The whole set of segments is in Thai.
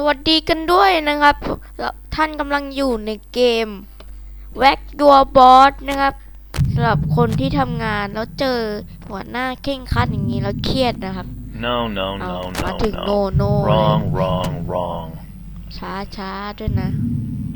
สวัสดีกันด้วยนะครับแล้วท่านกำลังอยู่ในเกม w a c Your Boss นะครับสำหรับคนที่ทำงานแล้วเจอหัวหน้าเข่งครัดอย่างนี้แล้วเครียดนะครับ No, no, เอา no, มา no, ถึงโน no. โน Wrong, wrong, wrong. ช้าช้าด้วยนะ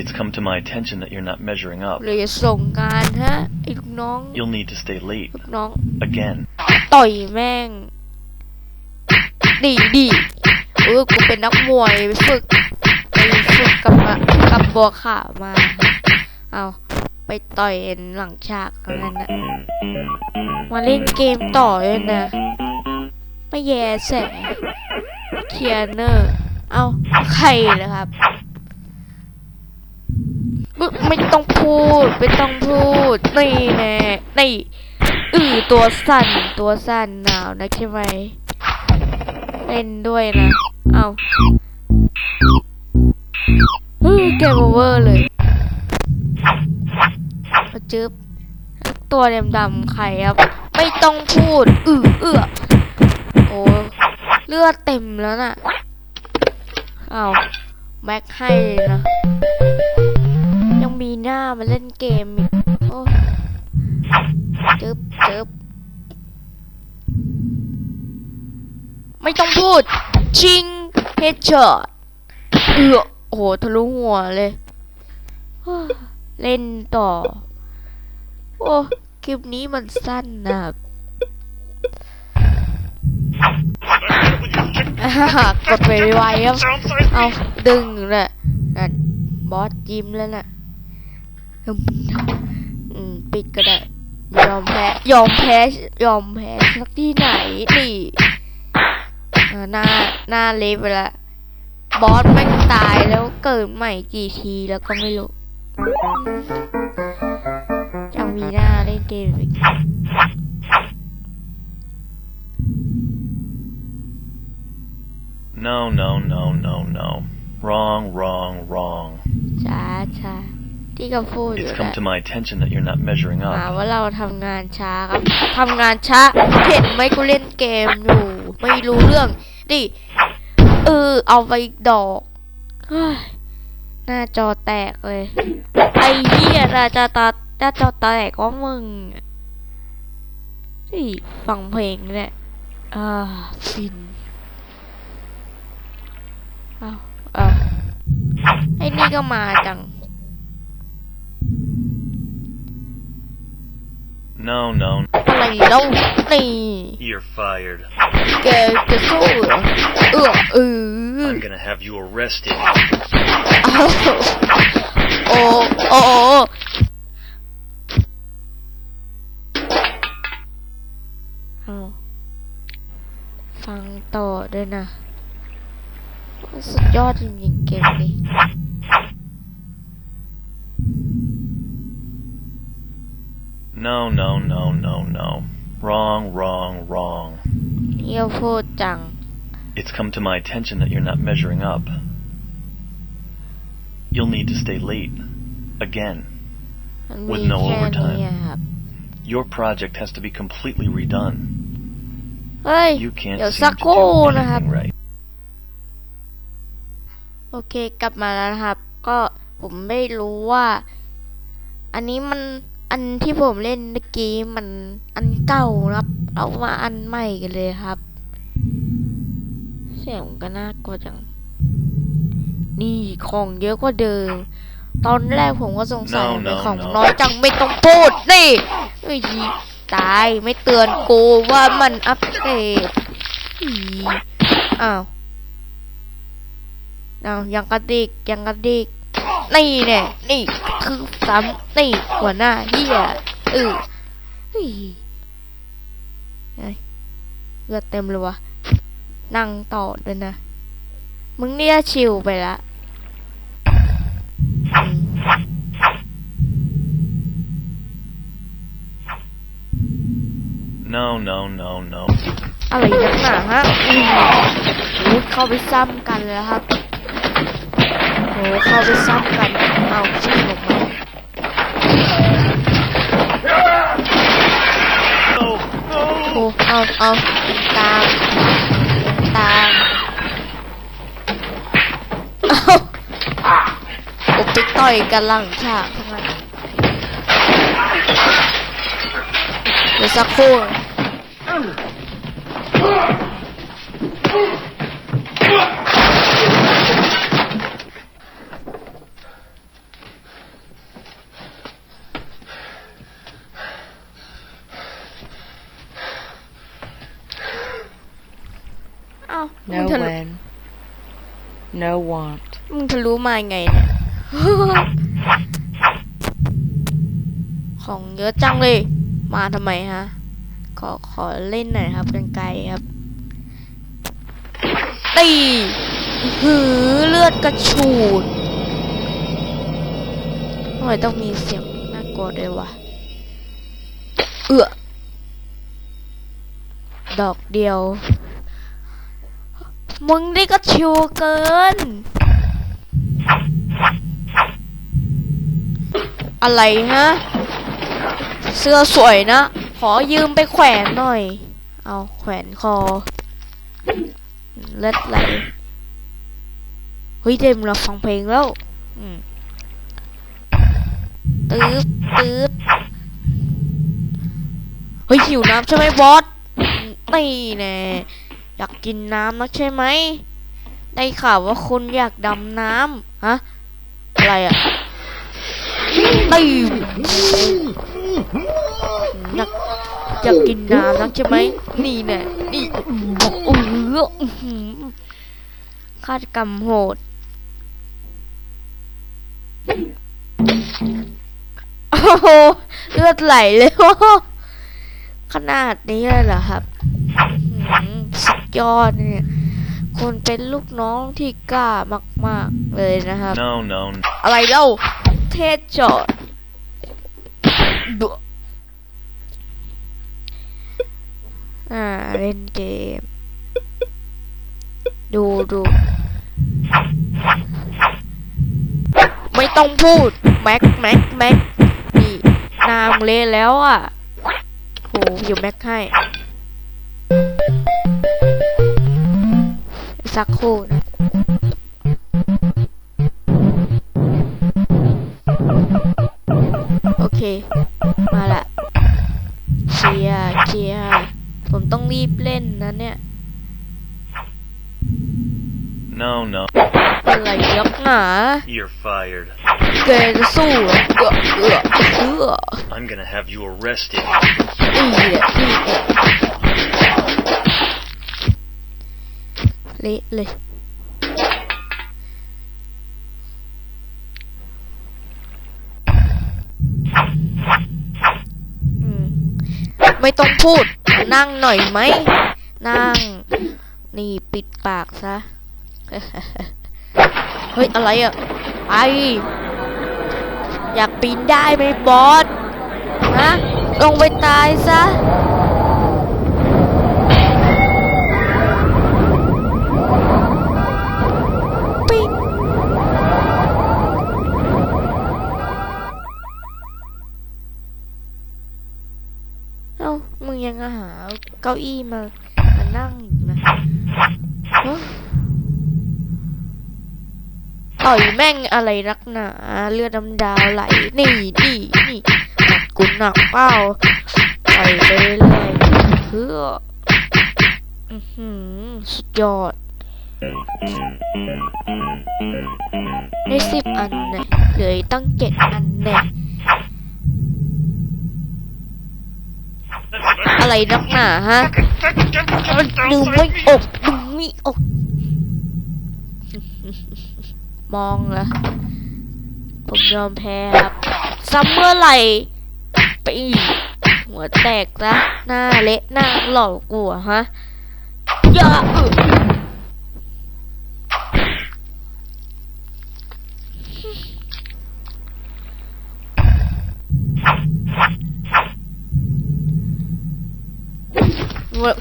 It's come to my attention that you're not measuring up. เลยจะส่งงานฮะไอ้ลูกน้อง You'll need to stay late. ลูกน้อง Again. ต่อยแม่ง ดีดีเออกูเป็นนักมวยไปฝึกไปฝึกกับมากับบัวขาวมา เอาไปต่อยเอ็นหลังฉากอะไรนั่นนะมาเล่นเกมต่อเลยนะ ไม่แย่แสเคียเนอร์ เอาใครเลยครับไม่ไม่ต้องพูด ไม่ต้องพูด นี่แน่นี่อือตัวสั่น ตัวสั่นหนาวนะใช่ไหมเล่นด้วยนะ เอาฮึเกมโอเวอร์เลยมาจึ๊บตัวดำๆใครครับ ไม่ต้องพูด อือเอือโอ้เลือดเต็มแล้วน่ะเอาแม็กให้เลยนะ ยังมีหน้ามาเล่นเกมอีกโอ้จึ๊บจึ๊บไม่ต้องพูด ชิง เฮดช็อตเอือโอ้โหทะลุหัวเลย เล่นต่อ โอ้คลิปนี้มันสั้นนะครับอ่ากดไปไวครับ เอาดึงอยู่น่ะนั่นบอสยิ้มแล้วน่ะปิดก็ได้ ยอมแพ้ ยอมแพ้ ยอมแพ้สักที่ไหน นี่ หน้าหน้าเละไปละบอสแม่งตายแล้วเกิดใหม่กี่ทีแล้วก็ไม่รู้ยังมีหน้าเล่นเกมอีก No, no, no, no, no. Wrong, wrong, wrong. ช้าช้า ที่ก็พูดอยู่ It's แห come ละ to my attention that you're not measuring หา up. ว่าเราทำงานช้าครับทำงานช้าเห็นไหมกูเล่นเกมอยู่ไม่รู้เรื่อง ดิ เออ เอาไปอีกดอกเฮ้ยหน้าจอแตกเลย ไอ้เหี้ยหน้าจอตาหน้าจอแตกก็มึงนี่ฟังเพลงเนี่ยอ่าฟินเอาเอาไอ้นี่ก็มาจัง No, no. อะไรแล้วนี่ You're fired. แกจะสู้เหรอเออเออ I'm gonna have you arrested. เอาโอ้โอ้โอ้เอาฟังต่อด้วยนะ สุดยอดจริงๆเกมนี้ No, no, no, no, no. Wrong, wrong, wrong. เยี่ยวพูดจัง It's come to my attention that you're not measuring up. You'll need to stay late. Again. มัน With มี no แค่ overtime นี้อะครับ Your project has to be completely redone. เฮ้ย You can't เดี๋ยว seem สัก to ครู่ do นะครับ anything right. โอเคกลับมาแล้วนะครับ ก็ผมไม่รู้ว่า อันนี้มัน อันที่ผมเล่นเมื่อกี้มันอันเก่านะครับ เอามาอันใหม่กันเลยครับ เสียงก็น่ากลัวจัง นี่ของเยอะกว่าเดิม ตอนแรกผมก็สงสัย No, เป็น no, ของ no. น้อยจังไม่ต้องพูดนี่เอ้ยตายไม่เตือนกูว่ามันอัปเดตอีอ้าวอ้าวยังกระดิกยังกระดิก นี่แน่นี่คือซ้ำนี่หัวหน้าเฮียเออเฮ้ยเฮ้ยเลือดเต็มเลยวะนั่งต่อด้วยนะ มึงเนี่ยชิวไปละอืม No, no, no, no. อะไรนักหนาฮะอืมโอ้เข้าไปซ้ำกันแล้วครับ โอ้เข้าไปซ้ำกันเอาชีพออกมาโอ้เอาเอาตามตามเอ้าผมไปต่อยกันหลังฉากทั้งนั้นเดี๋ยวสักครู่ เอ้ามึง No ทะลุ when. No want. มึงทะลุมาไงเนี่ย ของเยอะจังเลย มาทำไมฮะ ขอขอเล่นหน่อยครับกันไกลครับ ตีอื้อหือเลือดกระฉูดทำไมต้องมีเสียงน่ากลัวด้วยวะ เอือดอกเดียว มึงนี่ก็ชิวเกิน อะไรฮะ เสื้อสวยนะ ขอยืมไปแขวนหน่อย เอาแขวนคอ เลือดไหลเฮ้ยเดมเราฟังเพลงแล้วตื๊บตื๊บเฮ้ยหิวน้ำใช่ไหมบอส นี่แน่ อยากกินน้ำนักใช่ไหม ได้ข่าวว่าคุณอยากดำน้ำฮะ อะไรอะตีอยากอยากกินน้ำนักใช่ไหม นี่แน่นี่บอกเอออื้อหือฆาตกรรมโหดโอ้โหเลือดไหลเลยขนาดนี้เลยเหรอครับ ยอดเนี่ยคนเป็นลูกน้องที่กล้ามาก ๆ เลยนะครับ No, no, no. อะไรเล่าเทศจอดดุอ่าเล่นเกม ดูดูไม่ต้องพูด แม็กแม็กแม็กนี่นามเละแล้วอะโหอยู่แม็กให้ สักครู่นะโอเค มาละเชียร์เชียร์ผมต้องรีบเล่นนะเนี่ย No, no. อะไรยักหนา You're fired. เกจะสู้เหรอเอือเอือเอือ I'm gonna have you arrested. นี่แหละนี่แหละ เละเลยอืมไม่ต้องพูด นั่งหน่อยไหม นั่ง นี่ปิดปากซะ เฮ้ย อะไรอะ ไป อยากปีนได้ไหมบอส ฮะ ลงไปตายซะ ปิ๊งเอ้าังหาเก้าอี้มามานั่งอีกนะต่อยแม่งอะไรรักหนาเลือดน้ำดาวไหล นี่นี่นี่หนักกุนหนักเป้าต่อยไปเรื่อยเพื่ออือหือสุดยอดได้สิบอันเนี่ยเหลือตั้งเจ็ดอันเนี่ย อะไรนักหนาฮะดึงไม่อกดึงไม่อก มองละผมยอมแพ้ครับซัมเมอร์ไหร่ไปอีกหัวแตกนะหน้าเละหน้าหล่อกลัวฮะอย่าอึ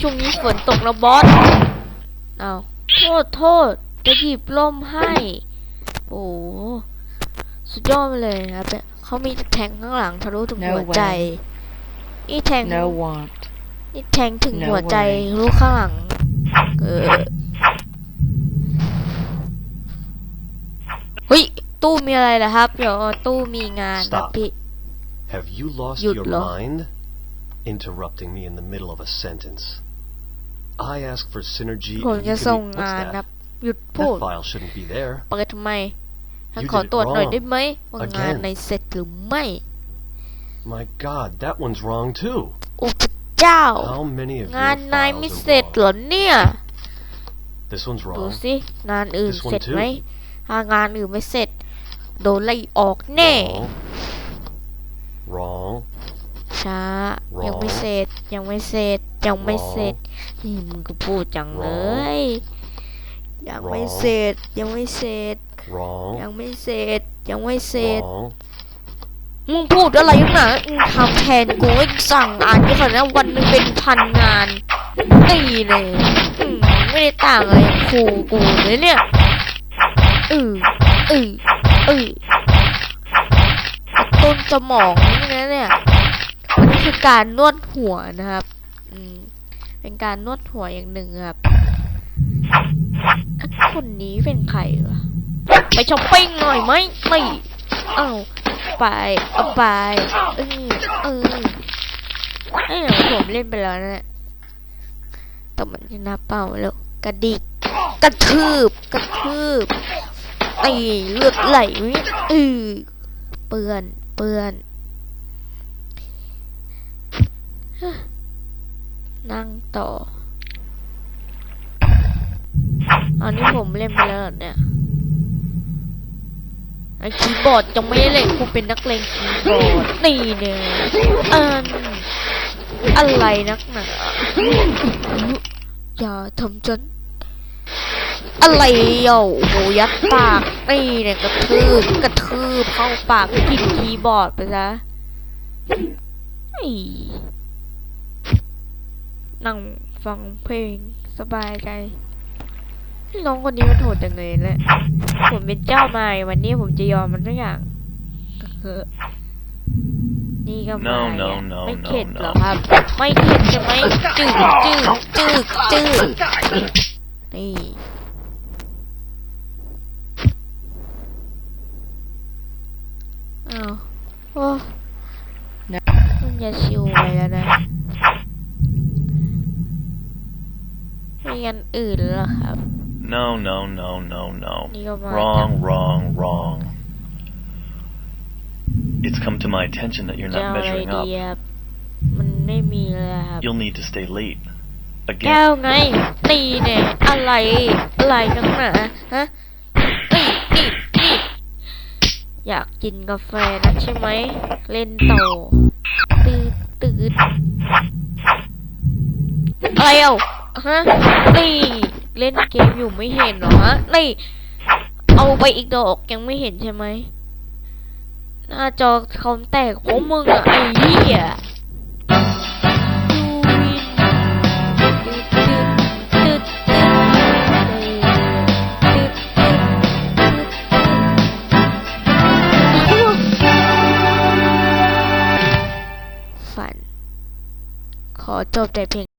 ช่วงนี้ฝนตกนะบอสเอาโทษโทษจะหยิบล่มให้ โอ้โหสุดยอดไปเลยครับเนี่ยเขามีแทงข้างหลังทะลุถึง No หัวใจ นี่แทง No want. นี่แทงถึง No หัวใจ way ลูกข้างหลัง เออฮ้ยตู้มีอะไรเหรอครับ เดี๋ยวตู้มีงานครับ Stop. พี่ Have you lost You'd your lo- mind? Interrupting me in the middle of a sentence. I asked for synergy ผม and จะ you ส่ง can... What's งานครั that? บ หยุดพูด That file shouldn't be there. เปิดทำไมท่าน You ขอ did it ตรวจหน่อย wrong. ได้ไหมว่างาน Again. ในเสร็จหรือไม่ My god, that one's wrong too. โอ้พระเจ้า How many of งาน your นาย files ไม่ are เสร็จ wrong? เหรอเนี่ย This one's ดู wrong. สิงานอื่น This one เสร็จไหม too. ถ้างานอื่นไม่เสร็จ โดนไล่ออกแน่ Wrong. Wrong. ช้า Wrong ยังไม่เสร็จ ยังไม่เสร็จ ยังไม่เสร็จ Wrong นี่มึงก็พูดจังเลย ยังไม่ Wrong เสร็จยังไม่เสร็จ Wrong. ยังไม่เสร็จ ยังไม่เสร็จ Wrong. มึงพูดอะไรนักหนามึงทำแทนกูไม่สั่งอ่านก็ขนาดนั้นวันหนึงเป็นพันงานตีเลยอืมไม่ได้ต่างอะไรกับครูกูเลยเนี่ยเออเออเออกระต้นสมองนี่นะเนี่ยอันนี้คือ การนวดหัวนะครับอืมเป็นการนวดหัวอย่างหนึ่งครับคนนี้เป็นใครวะไปช้อปปิ้งหน่อยไหมไม่เอ้าไปเอาไปเออเออไอ้ผมเล่นไปแล้วนะเนี่ยแต่มันจะนับเป้าแล้วกระดิกกระทืบกระทืบตีเลือดไหลเออเปื้อนเปื้อน นั่งต่ออันนี้ผมเล่นไปแล้วเนี่ยไอ้คีย์บอร์ดยังไม่เล่นกูเป็นนักเลงคีย์บอร์ดนี่เนี่ยอันอะไรนักหนาอย่าทำฉันอะไรเอะโอ้โหยัดปากนี่เนี่ยกระทืบกระทืบเข้าปากกินคีย์บอร์ดไปซะไอ้ นั่งฟังเพลงสบายใจน้องคนนี้มันโหดจังเลยแหละผมเป็นเจ้านายวันนี้ผมจะยอมมันทุกอย่างเออนี่ก็มา No, อีก no, อะ no, ไม่ no, เข็ด no. เหรอครับ ไม่เข็ดใช่ไหมจืดจืดจืดจืดนี่อ้าวโอ้มันจะชิวไปแล้วนะ มีอันอื่นแล้วเหรอครับ No, no, no, no, no. นี่ก็มา Wrong, wrong, wrong. It's come to my attention that you're จะ not เอาอะไร measuring ดี up. ครับมันไม่มีเลยครับ You'll need to stay late. แก้ Again. วไง ตีเนี่ย อะไร อะไรนักหนาฮะนี่นี่นี่อยากกินกาแฟนะใช่ไหม เล่นโตอตืดตืดอะไรเอะ ฮะนี่เล่นเกมอยู่ไม่เห็นเหรอฮะนี่เอาไปอีกดอกยังไม่เห็นใช่ไหมหน้าจอคอมแตกของมึงอะไอ้เหี้ยขอจบแต่เพียง